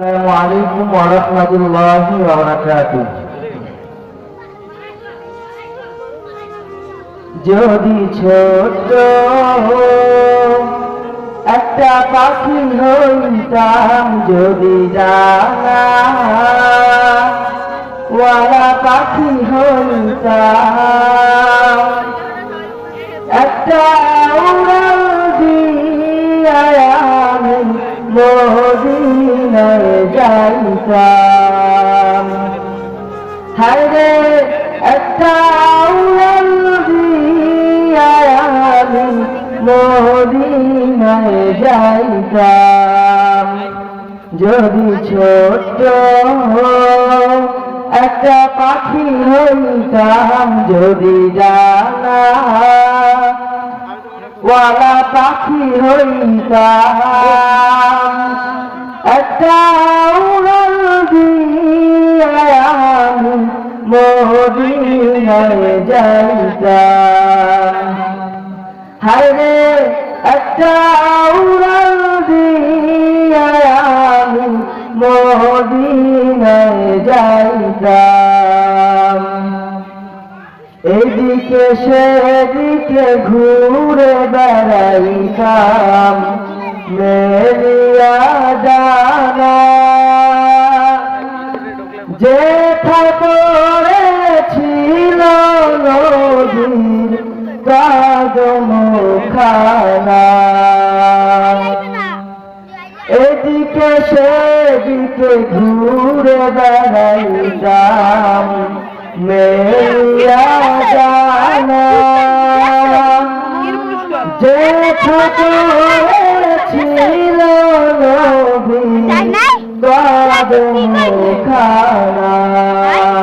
السلام عليكم ورحمة الله وبركاته যদি ছোট একটা পাখি হইতাম যদি জানা ওয়ালা পাখি হইতাম একটা উড়াল দিয়া আমি মদিনায় যাইতাম হায়রে, একটা উড়াল দিয়া আমি মদিনায় যাইতাম যদি ছোট একটা পাখি হইতাম, যদি জানা ওয়ালা পাখি হইতাম। দিয়া আমি মদিনায় যাইতাম হায়রে একটা উড়াল দিয়া আমি মদিনায় যাইতাম এদিকে সেদিকে ঘুরে বেড়াইতাম মেরিয়া জানা। যে ছিল খানা এদিকে সেদিকে ঘুরে বেড়াইতাম মেয়া জানা। যে ঠাকুর বাদ খানা